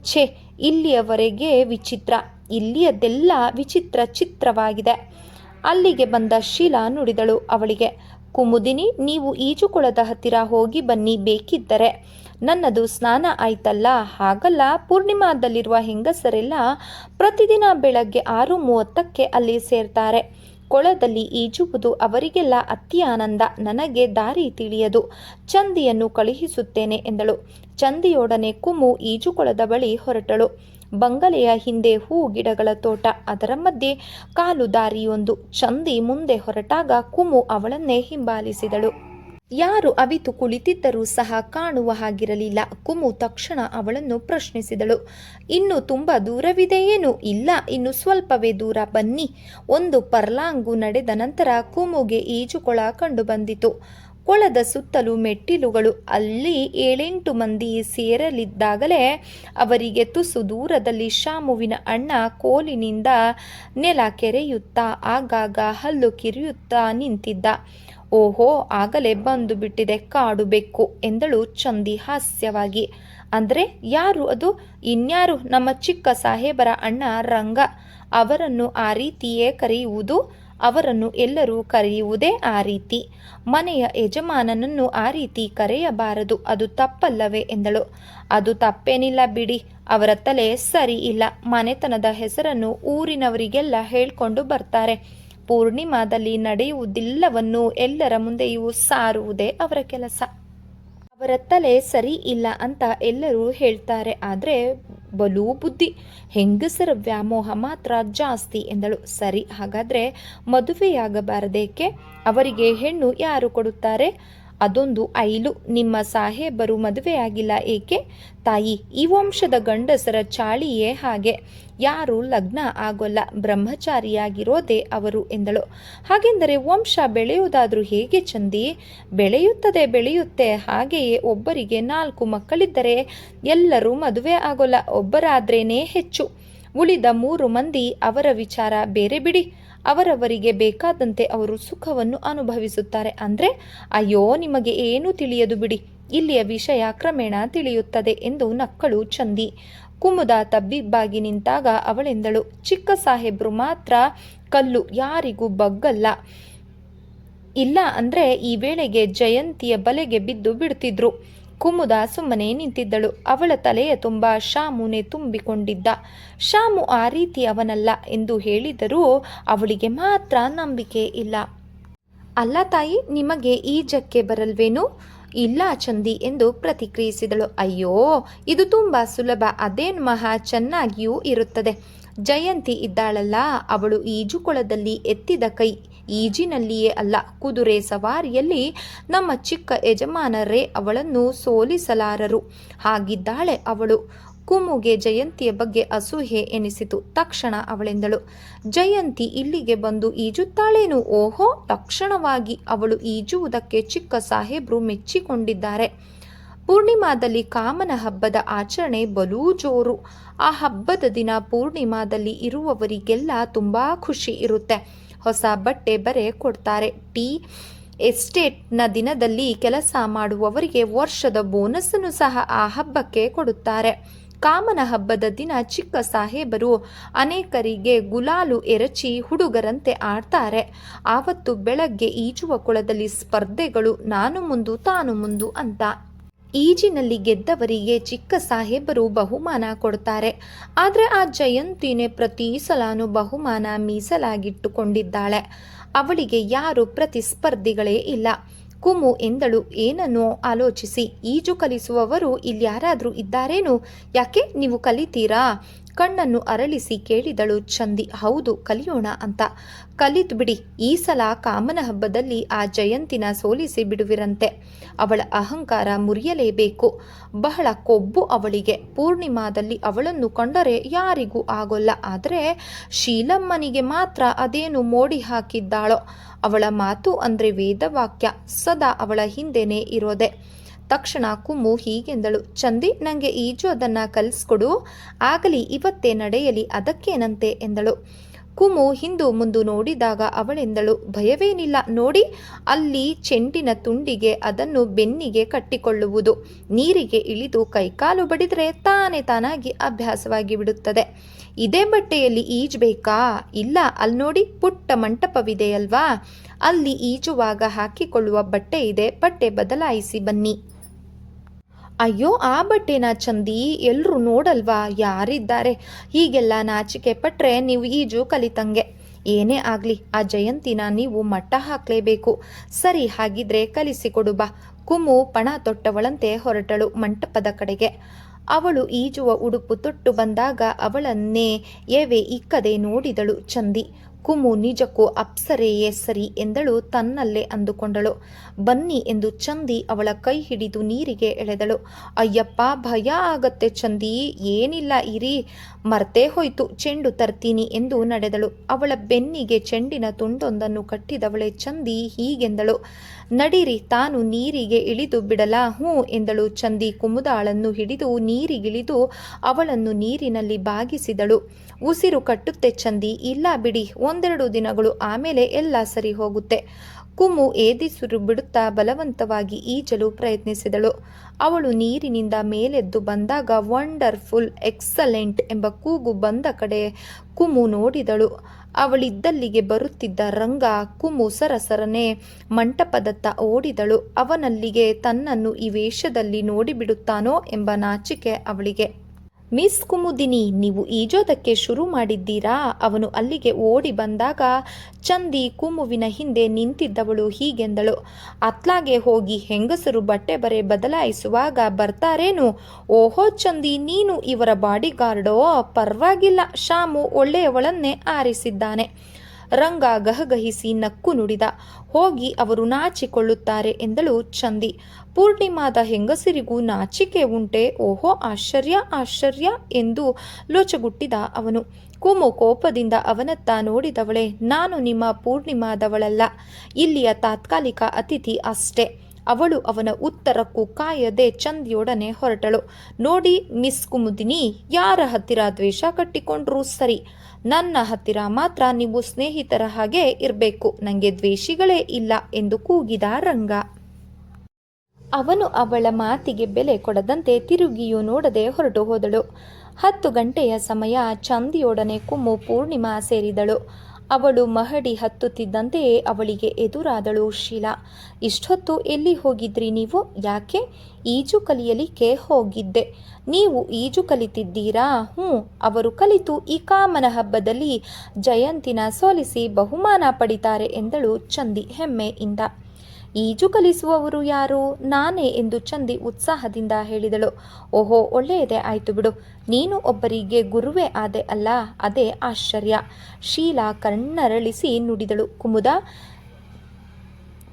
[SPEAKER 1] ಛೆ, ಇಲ್ಲಿಯವರೆಗೆ ವಿಚಿತ್ರ. ಇಲ್ಲಿಯದೆಲ್ಲ ವಿಚಿತ್ರ ಚಿತ್ರವಾಗಿದೆ. ಅಲ್ಲಿಗೆ ಬಂದ ಶೀಲಾ ನುಡಿದಳು ಅವಳಿಗೆ, ಕುಮುದಿನಿ, ನೀವು ಈಜುಕೊಳದ ಹತ್ತಿರ ಹೋಗಿ ಬನ್ನಿ ಬೇಕಿದ್ದರೆ. ನನ್ನದು ಸ್ನಾನ ಆಯ್ತಲ್ಲ. ಹಾಗಲ್ಲ, ಪೂರ್ಣಿಮಾದಲ್ಲಿರುವ ಹೆಂಗಸರೆಲ್ಲ ಪ್ರತಿದಿನ ಬೆಳಗ್ಗೆ ಆರು ಮೂವತ್ತಕ್ಕೆ ಅಲ್ಲಿ ಸೇರ್ತಾರೆ. ಕೊಳದಲ್ಲಿ ಈಜುವುದು ಅವರಿಗೆಲ್ಲ ಅತಿ ಆನಂದ, ನನಗೆ ದಾರಿ ತಿಳಿಯದು, ಚಂದಿಯನ್ನು ಕಳುಹಿಸುತ್ತೇನೆ ಎಂದಳು. ಚಂದಿಯೊಡನೆ ಕುಮು ಈಜುಕೊಳದ ಬಳಿ ಹೊರಟಳು. ಬಂಗಲೆಯ ಹಿಂದೆ ಹೂ ಗಿಡಗಳ ತೋಟ, ಅದರ ಮಧ್ಯೆ ಕಾಲು ದಾರಿಯೊಂದು. ಚಂದಿ ಮುಂದೆ ಹೊರಟಾಗ ಕುಮು ಅವಳನ್ನೇ ಹಿಂಬಾಲಿಸಿದಳು. ಯಾರು ಅವಿತು ಕುಳಿತಿದ್ದರೂ ಸಹ ಕಾಣುವ ಹಾಗಿರಲಿಲ್ಲ. ಕುಮು ತಕ್ಷಣ ಅವಳನ್ನು ಪ್ರಶ್ನಿಸಿದಳು. ಇನ್ನು ತುಂಬ ದೂರವಿದೆಯೇನು ಇಲ್ಲ, ಇನ್ನು ಸ್ವಲ್ಪವೇ ದೂರ ಬನ್ನಿ. ಒಂದು ಪರ್ಲಾಂಗು ನಡೆದ ನಂತರ ಕುಮುಗೆ ಈಜುಕೊಳ ಕಂಡುಬಂದಿತು. ಕೊಳದ ಸುತ್ತಲೂ ಮೆಟ್ಟಿಲುಗಳು. ಅಲ್ಲಿ ಏಳೆಂಟು ಮಂದಿ ಸೇರಲಿದ್ದಾಗಲೇ ಅವರಿಗೆ ತುಸು ದೂರದಲ್ಲಿ ಶಾಮುವಿನ ಅಣ್ಣ ಕೋಲಿನಿಂದ ನೆಲ ಕೆರೆಯುತ್ತಾ, ಆಗಾಗ ಹಲ್ಲು ಕಿರಿಯುತ್ತಾ ನಿಂತಿದ್ದ. ಓಹೋ, ಆಗಲೇ ಬಂದು ಬಿಟ್ಟಿದೆ ಕಾಡು ಬೆಕ್ಕು ಎಂದಳು ಚಂದಿ ಹಾಸ್ಯವಾಗಿ. ಅಂದರೆ ಯಾರು ಅದು? ಇನ್ಯಾರು? ನಮ್ಮ ಚಿಕ್ಕ ಸಾಹೇಬರ ಅಣ್ಣ ರಂಗ. ಅವರನ್ನು ಆ ರೀತಿಯೇ ಕರೆಯುವುದು, ಅವರನ್ನು ಎಲ್ಲರೂ ಕರೆಯುವುದೇ ಆ ರೀತಿ. ಮನೆಯ ಯಜಮಾನನನ್ನು ಆ ರೀತಿ ಕರೆಯಬಾರದು, ಅದು ತಪ್ಪಲ್ಲವೇ ಎಂದಳು. ಅದು ತಪ್ಪೇನಿಲ್ಲ ಬಿಡಿ, ಅವರ ತಲೆ ಸರಿ ಇಲ್ಲ. ಮನೆತನದ ಹೆಸರನ್ನು ಊರಿನವರಿಗೆಲ್ಲ ಹೇಳ್ಕೊಂಡು ಬರ್ತಾರೆ. ಪೂರ್ಣಿಮಾದಲ್ಲಿ ನಡೆಯುವುದಿಲ್ಲವನ್ನು ಎಲ್ಲರ ಮುಂದೆಯೂ ಸಾರುವುದೇ ಅವರ ಕೆಲಸ. ಅವರ ತಲೆ ಸರಿ ಇಲ್ಲ ಅಂತ ಎಲ್ಲರೂ ಹೇಳ್ತಾರೆ, ಆದರೆ ಬಲೂ ಬುದ್ಧಿ. ಹೆಂಗಸರ ವ್ಯಾಮೋಹ ಮಾತ್ರ ಜಾಸ್ತಿ ಎಂದಳು. ಸರಿ, ಹಾಗಾದರೆ ಮದುವೆಯಾಗಬಾರದೇಕೆ? ಅವರಿಗೆ ಹೆಣ್ಣು ಯಾರು ಕೊಡುತ್ತಾರೆ? ಅದೊಂದು ಐಲು. ನಿಮ್ಮ ಸಾಹೇಬರು ಮದುವೆಯಾಗಿಲ್ಲ ಏಕೆ? ತಾಯಿ, ಈ ವಂಶದ ಗಂಡಸರ ಚಾಳಿಯೇ ಹಾಗೆ. ಯಾರು ಲಗ್ನ ಆಗೋಲ್ಲ, ಬ್ರಹ್ಮಚಾರಿಯಾಗಿರೋದೇ ಅವರು ಎಂದಳು. ಹಾಗೆಂದರೆ ವಂಶ ಬೆಳೆಯುವುದಾದರೂ ಹೇಗೆ ಚಂದಿ? ಬೆಳೆಯುತ್ತದೆ, ಬೆಳೆಯುತ್ತೆ. ಹಾಗೆಯೇ ಒಬ್ಬರಿಗೆ ನಾಲ್ಕು ಮಕ್ಕಳಿದ್ದರೆ ಎಲ್ಲರೂ ಮದುವೆ ಆಗೋಲ್ಲ, ಒಬ್ಬರಾದ್ರೇನೇ ಹೆಚ್ಚು. ಉಳಿದ ಮೂರು ಮಂದಿ ಅವರ ವಿಚಾರ ಬೇರೆ ಬಿಡಿ. ಅವರವರಿಗೆ ಬೇಕಾದಂತೆ ಅವರು ಸುಖವನ್ನು ಅನುಭವಿಸುತ್ತಾರೆ ಅಂದ್ರೆ, ಅಯ್ಯೋ, ನಿಮಗೆ ಏನೂ ತಿಳಿಯದು ಬಿಡಿ, ಇಲ್ಲಿಯ ವಿಷಯ ಕ್ರಮೇಣ ತಿಳಿಯುತ್ತದೆ ಎಂದು ನಕ್ಕಳು ಚಂದಿ. ಕುಮುದ ತಬ್ಬಿಬ್ಬಾಗಿ ನಿಂತಾಗ ಅವಳೆಂದಳು, ಚಿಕ್ಕ ಸಾಹೇಬ್ರು ಮಾತ್ರ ಕಲ್ಲು ಯಾರಿಗೂ ಬಗ್ಗಲ್ಲ. ಇಲ್ಲ ಅಂದ್ರೆ ಈ ವೇಳೆಗೆ ಜಯಂತಿಯ ಬಲೆಗೆ ಬಿದ್ದು ಬಿಡ್ತಿದ್ರು. ಕುಮುದ ಸುಮ್ಮನೆ ನಿಂತಿದ್ದಳು. ಅವಳ ತಲೆಯ ತುಂಬ ಶಾಮುನೆ ತುಂಬಿಕೊಂಡಿದ್ದ. ಶಾಮು ಆ ರೀತಿ ಅವನಲ್ಲ ಎಂದು ಹೇಳಿದರೂ ಅವಳಿಗೆ ಮಾತ್ರ ನಂಬಿಕೆ ಇಲ್ಲ. ಅಲ್ಲ ತಾಯಿ, ನಿಮಗೆ ಈಜಕ್ಕೆ ಬರಲ್ವೇನು? ಇಲ್ಲ ಚಂದಿ ಎಂದು ಪ್ರತಿಕ್ರಿಯಿಸಿದಳು. ಅಯ್ಯೋ, ಇದು ತುಂಬ ಸುಲಭ. ಅದೇನು ಮಹಾ ಚೆನ್ನಾಗಿಯೂ ಇರುತ್ತದೆ. ಜಯಂತಿ ಇದ್ದಾಳಲ್ಲ. ಅವಳು ಈಜುಕೊಳದಲ್ಲಿ ಎತ್ತಿದ ಕೈ. ಈಜಿನಲ್ಲಿಯೇ ಅಲ್ಲ. ಕುದುರೆ ಸವಾರಿಯಲ್ಲಿ ನಮ್ಮ ಚಿಕ್ಕ ಯಜಮಾನರೇ ಅವಳನ್ನು ಸೋಲಿಸಲಾರರು. ಹಾಗಿದ್ದಾಳೆ ಅವಳು. ಕುಮುಗೆ ಜಯಂತಿಯ ಬಗ್ಗೆ ಅಸೂಹೆ ಎನಿಸಿತು. ತಕ್ಷಣ ಅವಳೆಂದಳು, ಜಯಂತಿ ಇಲ್ಲಿಗೆ ಬಂದು ಈಜುತ್ತಾಳೇನು? ಓಹೋ, ತಕ್ಷಣವಾಗಿ ಅವಳು ಈಜುವುದಕ್ಕೆ ಚಿಕ್ಕ ಸಾಹೇಬ್ರು ಮೆಚ್ಚಿಕೊಂಡಿದ್ದಾರೆ. ಪೂರ್ಣಿಮಾದಲ್ಲಿ ಕಾಮನ ಹಬ್ಬದ ಆಚರಣೆ ಬಲೂ ಜೋರು. ಆ ಹಬ್ಬದ ದಿನ ಪೂರ್ಣಿಮಾದಲ್ಲಿ ಇರುವವರಿಗೆಲ್ಲ ತುಂಬಾ ಖುಷಿ ಇರುತ್ತೆ. ಹೊಸ ಬಟ್ಟೆ ಬರೆ ಕೊಡ್ತಾರೆ. ಟೀ ಎಸ್ಟೇಟ್ನ ದಿನದಲ್ಲಿ ಕೆಲಸ ಮಾಡುವವರಿಗೆ ವರ್ಷದ ಬೋನಸ್ಸನ್ನು ಸಹ ಆ ಹಬ್ಬಕ್ಕೆ ಕೊಡುತ್ತಾರೆ. ಕಾಮನ ಹಬ್ಬದ ದಿನ ಚಿಕ್ಕ ಸಾಹೇಬರು ಅನೇಕರಿಗೆ ಗುಲಾಲು ಎರಚಿ ಹುಡುಗರಂತೆ ಆಡ್ತಾರೆ. ಆವತ್ತು ಬೆಳಗ್ಗೆ ಈಜುವ ಕೊಳದಲ್ಲಿ ಸ್ಪರ್ಧೆಗಳು, ನಾನು ಮುಂದು ತಾನು ಮುಂದು ಅಂತ ಈಜಿನಲ್ಲಿ ಗೆದ್ದವರಿಗೆ ಚಿಕ್ಕ ಸಾಹೇಬರು ಬಹುಮಾನ ಕೊಡ್ತಾರೆ. ಆದರೆ ಆ ಜಯಂತಿನೇ ಪ್ರತಿ ಸಲಾನು ಬಹುಮಾನ ಮೀಸಲಾಗಿಟ್ಟುಕೊಂಡಿದ್ದಾಳೆ. ಅವಳಿಗೆ ಯಾರು ಪ್ರತಿಸ್ಪರ್ಧಿಗಳೇ ಇಲ್ಲ. ಕುಮು ಎಂದಳು, ಏನನ್ನೋ ಆಲೋಚಿಸಿ? ಈಜು ಕಲಿಸುವವರು ಇಲ್ಯಾರಾದ್ರೂ ಇದ್ದಾರೇನು? ಯಾಕೆ ನೀವು ಕಲಿತೀರಾ? ಕಣ್ಣನ್ನು ಅರಳಿಸಿ ಕೇಳಿದಳು ಚಂದಿ. ಹೌದು, ಕಲಿಯೋಣ ಅಂತ. ಕಲಿತು ಬಿಡಿ, ಈ ಸಲ ಕಾಮನ ಹಬ್ಬದಲ್ಲಿ ಆ ಜಯಂತಿನ ಸೋಲಿಸಿ ಬಿಡುವಿರಂತೆ. ಅವಳ ಅಹಂಕಾರ ಮುರಿಯಲೇಬೇಕು. ಬಹಳ ಕೊಬ್ಬು ಅವಳಿಗೆ. ಪೂರ್ಣಿಮಾದಲ್ಲಿ ಅವಳನ್ನು ಕಂಡರೆ ಯಾರಿಗೂ ಆಗೋಲ್ಲ. ಆದರೆ ಶೀಲಮ್ಮನಿಗೆ ಮಾತ್ರ ಅದೇನು ಮೋಡಿ ಹಾಕಿದ್ದಾಳೋ? ಅವಳ ಮಾತು ಅಂದ್ರೆ ವೇದವಾಕ್ಯ, ಸದಾ ಅವಳ ಹಿಂದೆನೇ ಇರೋದೆ. ತಕ್ಷಣ ಕುಮ್ಮು ಹೀಗೆಂದಳು, ಚಂದಿ ನನಗೆ ಈಜು ಅದನ್ನ ಕಲಿಸ್ಕೊಡು, ಆಗಲಿ ಇವತ್ತೇ ನಡೆಯಲಿ, ಅದಕ್ಕೇನಂತೆ? ಎಂದಳು. ಕುಮು ಹಿಂದು ಮುಂದು ನೋಡಿದಾಗ ಅವಳೆಂದಳು, ಭಯವೇನಿಲ್ಲ, ನೋಡಿ, ಅಲ್ಲಿ ಚೆಂಡಿನ ತುಂಡಿಗೆ ಅದನ್ನು ಬೆನ್ನಿಗೆ ಕಟ್ಟಿಕೊಳ್ಳುವುದು. ನೀರಿಗೆ ಇಳಿದು ಕೈಕಾಲು ಬಡಿದರೆ ತಾನೇ ತಾನಾಗಿ ಅಭ್ಯಾಸವಾಗಿ ಬಿಡುತ್ತದೆ. ಇದೇ ಬಟ್ಟೆಯಲ್ಲಿ ಈಜಬೇಕಾ? ಇಲ್ಲ, ಅಲ್ಲಿ ನೋಡಿ, ಪುಟ್ಟ ಮಂಟಪವಿದೆಯಲ್ವಾ? ಅಲ್ಲಿ ಈಜುವಾಗ ಹಾಕಿಕೊಳ್ಳುವ ಬಟ್ಟೆ ಇದೆ, ಬಟ್ಟೆ ಬದಲಾಯಿಸಿ ಬನ್ನಿ. ಅಯ್ಯೋ, ಆ ಬಟ್ಟೆನ ಚಂದಿ ಎಲ್ಲರೂ ನೋಡಲ್ವಾ? ಯಾರಿದ್ದಾರೆ? ಹೀಗೆಲ್ಲ ನಾಚಿಕೆ ಪಟ್ಟರೆ ನೀವು ಈಜು ಕಲಿತಂಗೆ. ಏನೇ ಆಗಲಿ, ಆ ಜಯಂತಿನ ನೀವು ಮಟ್ಟ ಹಾಕಲೇಬೇಕು. ಸರಿ, ಹಾಗಿದ್ರೆ ಕಲಿಸಿಕೊಡು ಬಾ. ಕುಮು ಪಣ ತೊಟ್ಟವಳಂತೆ ಹೊರಟಳು ಮಂಟಪದ ಕಡೆಗೆ. ಅವಳು ಈಜುವ ಉಡುಪು ತೊಟ್ಟು ಬಂದಾಗ ಅವಳನ್ನೇ ಎವೆ ಇಕ್ಕದೆ ನೋಡಿದಳು ಚಂದಿ. ಕುಮು ನಿಜಕ್ಕೂ ಅಪ್ಸರೆಯೇ ಸರಿ ಎಂದಳು ತನ್ನಲ್ಲೇ ಅಂದುಕೊಂಡಳು. ಬನ್ನಿ ಎಂದು ಚಂದಿ ಅವಳ ಕೈ ಹಿಡಿದು ನೀರಿಗೆ ಎಳೆದಳು. ಅಯ್ಯಪ್ಪ, ಭಯ ಆಗತ್ತೆ ಚಂದಿ. ಏನಿಲ್ಲ ಇರಿ. ಮರ್ತೇ ಹೋಯ್ತು, ಚೆಂಡು ತರ್ತೀನಿ ಎಂದು ನಡೆದಳು. ಅವಳ ಬೆನ್ನಿಗೆ ಚೆಂಡಿನ ತುಂಡೊಂದನ್ನು ಕಟ್ಟಿದವಳೆ ಚಂದಿ ಹೀಗೆಂದಳು. ನಡಿರಿ, ತಾನು ನೀರಿಗೆ ಇಳಿದು ಬಿಡಲಾ. ಹೂ ಎಂದಳು ಚಂದಿ ಕುಮುದಾಳನ್ನು ಹಿಡಿದು ನೀರಿಗಿಳಿದು ಅವಳನ್ನು ನೀರಿನಲ್ಲಿ ಬಾಗಿಸಿದಳು. ಉಸಿರು ಕಟ್ಟುತ್ತೆ ಚಂದಿ, ಇಲ್ಲ ಬಿಡಿ, ಒಂದೆರಡು ದಿನಗಳು ಆಮೇಲೆ ಎಲ್ಲ ಸರಿ ಹೋಗುತ್ತೆ. ಕುಮು ಏದಿಸುರು ಬಿಡುತ್ತಾ ಬಲವಂತವಾಗಿ ಈಜಲು ಪ್ರಯತ್ನಿಸಿದಳು. ಅವಳು ನೀರಿನಿಂದ ಮೇಲೆದ್ದು ಬಂದಾಗ ವಂಡರ್ಫುಲ್ ಎಕ್ಸಲೆಂಟ್ ಎಂಬ ಕೂಗು ಬಂದ ಕಡೆ ಕುಮು ನೋಡಿದಳು. ಅವಳಿದ್ದಲ್ಲಿಗೆ ಬರುತ್ತಿದ್ದ ರಂಗ ಕುಮು ಸರಸರನೆ ಮಂಟಪದತ್ತ ಓಡಿದಳು. ಅವನಲ್ಲಿಗೆ ತನ್ನನ್ನು ಈ ವೇಷದಲ್ಲಿ ನೋಡಿಬಿಡುತ್ತಾನೋ ಎಂಬ ನಾಚಿಕೆ ಅವಳಿಗೆ. ಮಿಸ್ ಕುಮುದಿನಿ, ನೀವು ಈಜೋದಕ್ಕೆ ಶುರು ಮಾಡಿದ್ದೀರಾ? ಅವನು ಅಲ್ಲಿಗೆ ಓಡಿ ಬಂದಾಗ ಚಂದಿ ಕುಮುವಿನ ಹಿಂದೆ ನಿಂತಿದ್ದವಳು ಹೀಗೆಂದಳು. ಅತ್ಲಾಗೆ ಹೋಗಿ ಹೆಂಗಸರು ಬಟ್ಟೆ ಬರೆ ಬದಲಾಯಿಸುವಾಗ ಬರ್ತಾರೇನು? ಓಹೋ ಚಂದಿ, ನೀನು ಇವರ ಬಾಡಿಗಾರ್ಡೋ? ಪರವಾಗಿಲ್ಲ ಶಾಮು ಒಳ್ಳೆಯವಳನ್ನೇ ಆರಿಸಿದ್ದಾನೆ. ರಂಗ ಗಹಗಹಿಸಿ ನಕ್ಕು ನುಡಿದ. ಹೋಗಿ ಅವರು ನಾಚಿಕೊಳ್ಳುತ್ತಾರೆ ಎಂದಳು ಚಂದಿ. ಪೂರ್ಣಿಮಾದ ಹೆಂಗಸರಿಗೂ ನಾಚಿಕೆ ಉಂಟೆ. ಓಹೋ, ಆಶ್ಚರ್ಯ ಆಶ್ಚರ್ಯ ಎಂದು ಲೋಚಗುಟ್ಟಿದ ಅವನು. ಕುಮು ಕೋಪದಿಂದ ಅವನತ್ತ ನೋಡಿದವಳೆ, ನಾನು ನಿಮ್ಮ ಪೂರ್ಣಿಮಾದವಳಲ್ಲ. ಇಲ್ಲಿಯ ತಾತ್ಕಾಲಿಕ ಅತಿಥಿ ಅಷ್ಟೇ. ಅವಳು ಅವನ ಉತ್ತರಕ್ಕೂ ಕಾಯದೆ ಚಂದಿಯೊಡನೆ ಹೊರಟಳು. ನೋಡಿ, ಮಿಸ್ ಕುಮುದಿನಿ, ಯಾರ ಹತ್ತಿರ ದ್ವೇಷ ಕಟ್ಟಿಕೊಂಡ್ರೂ ಸರಿ. ನನ್ನ ಹತ್ತಿರ ಮಾತ್ರ ನೀವು ಸ್ನೇಹಿತರ ಹಾಗೆ ಇರಬೇಕು. ನನಗೆ ದ್ವೇಷಿಗಳೇ ಇಲ್ಲ ಎಂದು ಕೂಗಿದ ರಂಗ. ಅವನು ಅವಳ ಮಾತಿಗೆ ಬೆಲೆ ಕೊಡದಂತೆ ತಿರುಗಿಯೂ ನೋಡದೆ ಹೊರಟು ಹೋದಳು. ಹತ್ತು ಗಂಟೆಯ ಸಮಯ ಚಂದಿಯೊಡನೆ ಕುಮ್ಮು ಪೂರ್ಣಿಮಾ ಸೇರಿದಳು. ಅವಳು ಮಹಡಿ ಹತ್ತುತ್ತಿದ್ದಂತೆಯೇ ಅವಳಿಗೆ ಎದುರಾದಳು ಶೀಲಾ. ಇಷ್ಟೊತ್ತು ಎಲ್ಲಿ ಹೋಗಿದ್ರಿ ನೀವು? ಯಾಕೆ? ಈಜು ಕಲಿಯಲಿಕ್ಕೆ ಹೋಗಿದ್ದೆ. ನೀವು ಈಜು ಕಲಿತಿದ್ದೀರಾ? ಹ್ಞೂ, ಅವರು ಕಲಿತು ಈ ಕಾಮನ ಹಬ್ಬದಲ್ಲಿ ಜಯಂತಿನ ಸೋಲಿಸಿ ಬಹುಮಾನ ಪಡಿತಾರೆ ಎಂದಳು ಚಂದಿ ಹೆಮ್ಮೆಯಿಂದ. ಈಜು ಕಲಿಸುವವರು ಯಾರು? ನಾನೇ ಎಂದು ಚಂದಿ ಉತ್ಸಾಹದಿಂದ ಹೇಳಿದಳು. ಓಹೋ, ಒಳ್ಳೆಯದೇ ಆಯಿತು ಬಿಡು. ನೀನು ಒಬ್ಬರಿಗೆ ಗುರುವೇ ಆದೆ ಅಲ್ಲ, ಅದೇ ಆಶ್ಚರ್ಯ. ಶೀಲಾ ಕಣ್ಣರಳಿಸಿ ನುಡಿದಳು. ಕುಮುದ,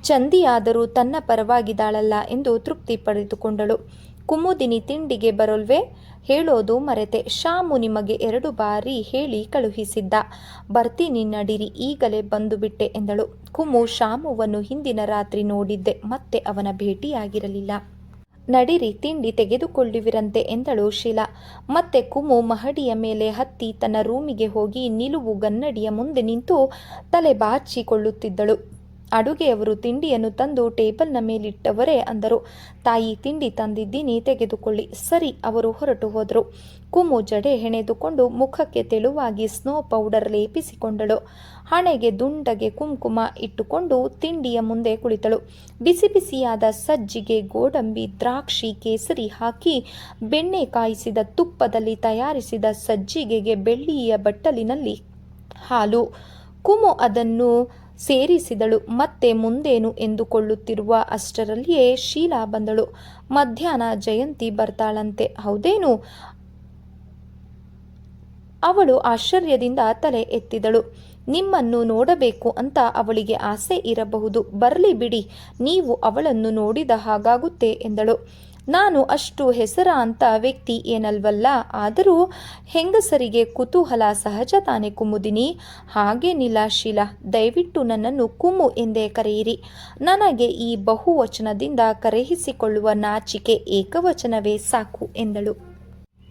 [SPEAKER 1] ಚಂದಿಯಾದರೂ ತನ್ನ ಪರವಾಗಿದ್ದಾಳಲ್ಲ ಎಂದು ತೃಪ್ತಿ ಪಡೆದುಕೊಂಡಳು. ಕುಮುದಿನಿ ತಿಂಡಿಗೆ ಬರಲ್ವೇ? ಹೇಳೋದು ಮರೆತೆ. ಶಾಮು ನಿಮಗೆ ಎರಡು ಬಾರಿ ಹೇಳಿ ಕಳುಹಿಸಿದ್ದ. ಬರ್ತೀನಿ ನಡಿರಿ, ಈಗಲೇ ಬಂದು ಬಿಟ್ಟೆ ಎಂದಳು. ಕುಮು ಶಾಮುವನ್ನು ಹಿಂದಿನ ರಾತ್ರಿ ನೋಡಿದ್ದೆ, ಮತ್ತೆ ಅವನ ಭೇಟಿಯಾಗಿರಲಿಲ್ಲ. ನಡಿರಿ, ತಿಂಡಿ ತೆಗೆದುಕೊಳ್ಳುವಿರಂತೆ ಎಂದಳು ಶೀಲಾ. ಮತ್ತೆ ಕುಮು ಮಹಡಿಯ ಮೇಲೆ ಹತ್ತಿ ತನ್ನ ರೂಮಿಗೆ ಹೋಗಿ ನಿಲುವು ಗನ್ನಡಿಯ ಮುಂದೆ ನಿಂತು ತಲೆ ಬಾಚಿಕೊಳ್ಳುತ್ತಿದ್ದಳು. ಅಡುಗೆಯವರು ತಿಂಡಿಯನ್ನು ತಂದು ಟೇಬಲ್ನ ಮೇಲಿಟ್ಟವರೇ ಅಂದರು. ತಾಯಿ, ತಿಂಡಿ ತಂದಿದ್ದೀನಿ, ತೆಗೆದುಕೊಳ್ಳಿ. ಸರಿ, ಅವರು ಹೊರಟು ಹೋದರು. ಕುಮು ಜಡೆ ಹೆಣೆದುಕೊಂಡು ಮುಖಕ್ಕೆ ತೆಳುವಾಗಿ ಸ್ನೋ ಪೌಡರ್ ಲೇಪಿಸಿಕೊಂಡಳು. ಹಣೆಗೆ ದುಂಡಗೆ ಕುಂಕುಮ ಇಟ್ಟುಕೊಂಡು ತಿಂಡಿಯ ಮುಂದೆ ಕುಳಿತಳು. ಬಿಸಿ ಬಿಸಿಯಾದ ಸಜ್ಜಿಗೆ ಗೋಡಂಬಿ, ದ್ರಾಕ್ಷಿ, ಕೇಸರಿ ಹಾಕಿ ಬೆಣ್ಣೆ ಕಾಯಿಸಿದ ತುಪ್ಪದಲ್ಲಿ ತಯಾರಿಸಿದ ಸಜ್ಜಿಗೆಗೆ ಬೆಳ್ಳಿಯ ಬಟ್ಟಲಿನಲ್ಲಿ ಹಾಲು. ಕುಮು ಅದನ್ನು ಸೇರಿಸಿದಳು. ಮತ್ತೆ ಮುಂದೇನು ಎಂದುಕೊಳ್ಳುತ್ತಿರುವ ಅಷ್ಟರಲ್ಲಿಯೇ ಶೀಲಾ ಬಂದಳು. ಮಧ್ಯಾಹ್ನ ಜಯಂತಿ ಬರ್ತಾಳಂತೆ. ಹೌದೇನು? ಅವಳು ಆಶ್ಚರ್ಯದಿಂದ ತಲೆ ಎತ್ತಿದಳು. ನಿಮ್ಮನ್ನು ನೋಡಬೇಕು ಅಂತ ಅವಳಿಗೆ ಆಸೆ ಇರಬಹುದು. ಬರಲಿ ಬಿಡಿ, ನೀವು ಅವಳನ್ನು ನೋಡಿದ ಹಾಗಾಗುತ್ತೆ ಎಂದಳು. ನಾನು ಅಷ್ಟು ಹೆಸರಾಂತ ವ್ಯಕ್ತಿ ಏನಲ್ವಲ್ಲ, ಆದರೂ ಹೆಂಗಸರಿಗೆ ಕುತೂಹಲ ಸಹಜ ತಾನೆ ಕುಮುದಿನಿ. ಹಾಗೇನಿಲ್ಲ ಶೀಲಾ ದಯವಿಟ್ಟು ನನ್ನನ್ನು ಕುಮು ಎಂದೇ ಕರೆಯಿರಿ. ನನಗೆ ಈ ಬಹುವಚನದಿಂದ ಕರೆಯಿಸಿಕೊಳ್ಳುವ ನಾಚಿಕೆ ಏಕವಚನವೇ ಸಾಕು ಎಂದಳು.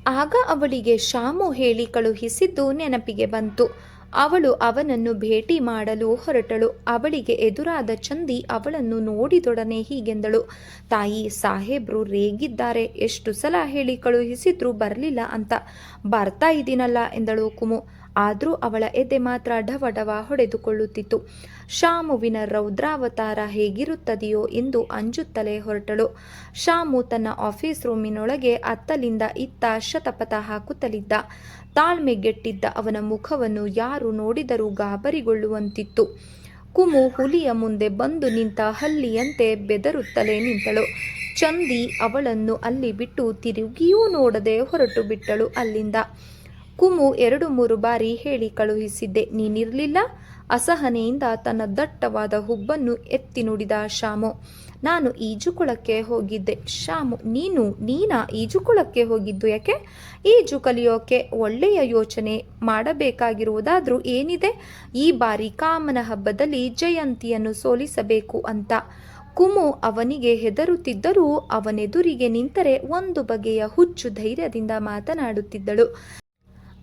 [SPEAKER 1] ಆಗ ಅವಳಿಗೆ ಶಾಮು ಹೇಳಿ ಕಳುಹಿಸಿದ್ದು ನೆನಪಿಗೆ ಬಂತು. ಅವಳು ಅವನನ್ನು ಭೇಟಿ ಮಾಡಲು ಹೊರಟಳು. ಅವಳಿಗೆ ಎದುರಾದ ಚಂದಿ ಅವಳನ್ನು ನೋಡಿದೊಡನೆ ಹೀಗೆಂದಳು. ತಾಯಿ, ಸಾಹೇಬ್ರು ರೇಗಿದ್ದಾರೆ. ಎಷ್ಟು ಸಲ ಹೇಳಿ ಕಳುಹಿಸಿದ್ರು ಬರಲಿಲ್ಲ ಅಂತ. ಬರ್ತಾ ಇದ್ದೀನಲ್ಲ ಎಂದಳು ಕುಮು. ಆದರೂ ಅವಳ ಎದೆ ಮಾತ್ರ ಢವಢವ ಢವ ಹೊಡೆದುಕೊಳ್ಳುತ್ತಿತ್ತು. ಶಾಮುವಿನ ರೌದ್ರಾವತಾರ ಹೇಗಿರುತ್ತದೆಯೋ ಎಂದು ಅಂಜುತ್ತಲೇ ಹೊರಟಳು. ಶಾಮು ತನ್ನ ಆಫೀಸ್ ರೂಮಿನೊಳಗೆ ಅತ್ತಲಿಂದ ಇತ್ತ ಶತಪಥ ಹಾಕುತ್ತಲಿದ್ದ. ತಾಳ್ಮೆಗೆಟ್ಟಿದ್ದ ಅವನ ಮುಖವನ್ನು ಯಾರು ನೋಡಿದರೂ ಗಾಬರಿಗೊಳ್ಳುವಂತಿತ್ತು. ಕುಮು ಹುಲಿಯ ಮುಂದೆ ಬಂದು ನಿಂತ ಹಲ್ಲಿಯಂತೆ ಬೆದರುತ್ತಲೇ ನಿಂತಳು. ಚಂದಿ ಅವಳನ್ನು ಅಲ್ಲಿ ಬಿಟ್ಟು ತಿರುಗಿಯೂ ನೋಡದೆ ಹೊರಟು ಬಿಟ್ಟಳು ಅಲ್ಲಿಂದ. ಕುಮು ಎರಡು ಮೂರು ಬಾರಿ ಹೇಳಿ ಕಳುಹಿಸಿದ್ದೆ, ನೀನಿರಲಿಲ್ಲ? ಅಸಹನೆಯಿಂದ ತನ್ನ ದಟ್ಟವಾದ ಹುಬ್ಬನ್ನು ಎತ್ತಿ ನುಡಿದ ಶಾಮು. ನಾನು ಈಜುಕೊಳಕ್ಕೆ ಹೋಗಿದ್ದೆ. ಶಾಮು, ನೀನು, ನೀನಾ ಈಜುಕೊಳಕ್ಕೆ ಹೋಗಿದ್ದು ಯಾಕೆ? ಈಜು ಕಲಿಯೋಕೆ ಒಳ್ಳೆಯ ಯೋಚನೆ ಮಾಡಬೇಕಾಗಿರುವುದಾದರೂ ಏನಿದೆ? ಈ ಬಾರಿ ಕಾಮನ ಹಬ್ಬದಲ್ಲಿ ಜಯಂತಿಯನ್ನು ಸೋಲಿಸಬೇಕು ಅಂತ. ಕುಮು ಅವನಿಗೆ ಹೆದರುತ್ತಿದ್ದರೂ ಅವನೆದುರಿಗೆ ನಿಂತರೆ ಒಂದು ಬಗೆಯ ಹುಚ್ಚು ಧೈರ್ಯದಿಂದ ಮಾತನಾಡುತ್ತಿದ್ದಳು.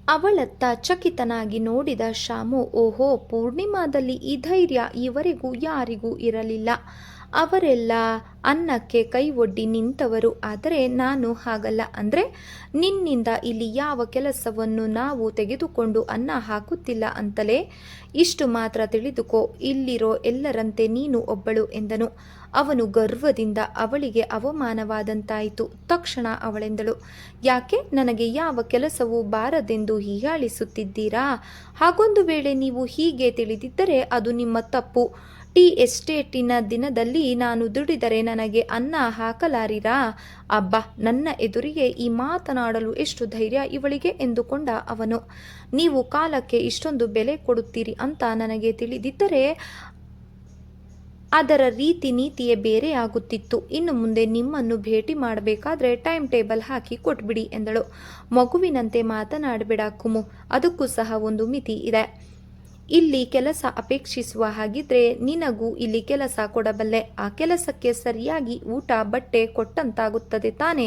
[SPEAKER 1] ಅವಳತ್ತ ಚಕಿತನಾಗಿ ನೋಡಿದ ಶಾಮು, ಓಹೋ, ಪೂರ್ಣಿಮಾದಲ್ಲಿ ಈ ಧೈರ್ಯ ಈವರೆಗೂ ಯಾರಿಗೂ ಇರಲಿಲ್ಲ. ಅವರೆಲ್ಲ ಅನ್ನಕ್ಕೆ ಕೈ ಒಡ್ಡಿ ನಿಂತವರು. ಆದರೆ ನಾನು ಹಾಗಲ್ಲ. ಅಂದರೆ ನಿನ್ನಿಂದ ಇಲ್ಲಿ ಯಾವ ಕೆಲಸವನ್ನು ನಾವು ತೆಗೆದುಕೊಂಡು ಅನ್ನ ಹಾಕುತ್ತಿಲ್ಲ ಅಂತಲೇ ಇಷ್ಟು ಮಾತ್ರ ತಿಳಿದುಕೋ. ಇಲ್ಲಿರೋ ಎಲ್ಲರಂತೆ ನೀನು ಒಬ್ಬಳು ಎಂದನು. ಅವನು ಗರ್ವದಿಂದ ಅವಳಿಗೆ ಅವಮಾನವಾದಂತಾಯಿತು. ತಕ್ಷಣ ಅವಳೆಂದಳು, ಯಾಕೆ? ನನಗೆ ಯಾವ ಕೆಲಸವೂ ಬಾರದೆಂದು ಹೀಯಾಳಿಸುತ್ತಿದ್ದೀರಾ? ಹಾಗೊಂದು ವೇಳೆ ನೀವು ಹೀಗೆ ತಿಳಿದಿದ್ದರೆ ಅದು ನಿಮ್ಮ ತಪ್ಪು. ಟೀ ಎಸ್ಟೇಟಿನ ದಿನದಲ್ಲಿ ನಾನು ದುಡಿದರೆ ನನಗೆ ಅನ್ನ ಹಾಕಲಾರಿರಾ? ಅಬ್ಬ, ನನ್ನ ಎದುರಿಗೆ ಈ ಮಾತನಾಡಲು ಎಷ್ಟು ಧೈರ್ಯ ಇವಳಿಗೆ ಎಂದುಕೊಂಡ ಅವನು. ನೀವು ಕಾಲಕ್ಕೆ ಇಷ್ಟೊಂದು ಬೆಲೆ ಕೊಡುತ್ತೀರಿ ಅಂತ ನನಗೆ ತಿಳಿದಿದ್ದರೆ ಅದರ ರೀತಿ ನೀತಿಯೇ ಬೇರೆ ಆಗುತ್ತಿತ್ತು. ಇನ್ನು ಮುಂದೆ ನಿಮ್ಮನ್ನು ಭೇಟಿ ಮಾಡಬೇಕಾದ್ರೆ ಟೈಮ್ ಟೇಬಲ್ ಹಾಕಿ ಕೊಟ್ಬಿಡಿ ಎಂದಳು. ಮಗುವಿನಂತೆ ಮಾತನಾಡಬೇಡ ಕುಮು, ಅದಕ್ಕೂ ಸಹ ಒಂದು ಮಿತಿ ಇದೆ. ಇಲ್ಲಿ ಕೆಲಸ ಅಪೇಕ್ಷಿಸುವ ಹಾಗಿದ್ರೆ ನಿನಗೂ ಇಲ್ಲಿ ಕೆಲಸ ಕೊಡಬಲ್ಲೆ. ಆ ಕೆಲಸಕ್ಕೆ ಸರಿಯಾಗಿ ಊಟ, ಬಟ್ಟೆ ಕೊಟ್ಟಂತಾಗುತ್ತದೆ ತಾನೆ.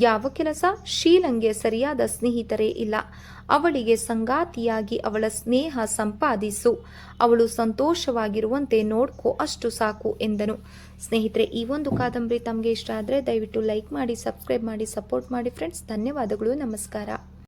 [SPEAKER 1] ಯಾವ ಕೆಲಸ? ಶೀಲಂಗೆ ಸರಿಯಾದ ಸ್ನೇಹಿತರೇ ಇಲ್ಲ. ಅವಳಿಗೆ ಸಂಗಾತಿಯಾಗಿ ಅವಳ ಸ್ನೇಹ ಸಂಪಾದಿಸು. ಅವಳು ಸಂತೋಷವಾಗಿರುವಂತೆ ನೋಡ್ಕೋ ಅಷ್ಟು ಸಾಕು ಎಂದನು. ಸ್ನೇಹಿತರೆ, ಈ ಒಂದು ಕಾದಂಬರಿ ತಮಗೆ ಇಷ್ಟ ಆದರೆ ದಯವಿಟ್ಟು ಲೈಕ್ ಮಾಡಿ, ಸಬ್ಸ್ಕ್ರೈಬ್ ಮಾಡಿ, ಸಪೋರ್ಟ್ ಮಾಡಿ ಫ್ರೆಂಡ್ಸ್. ಧನ್ಯವಾದಗಳು, ನಮಸ್ಕಾರ.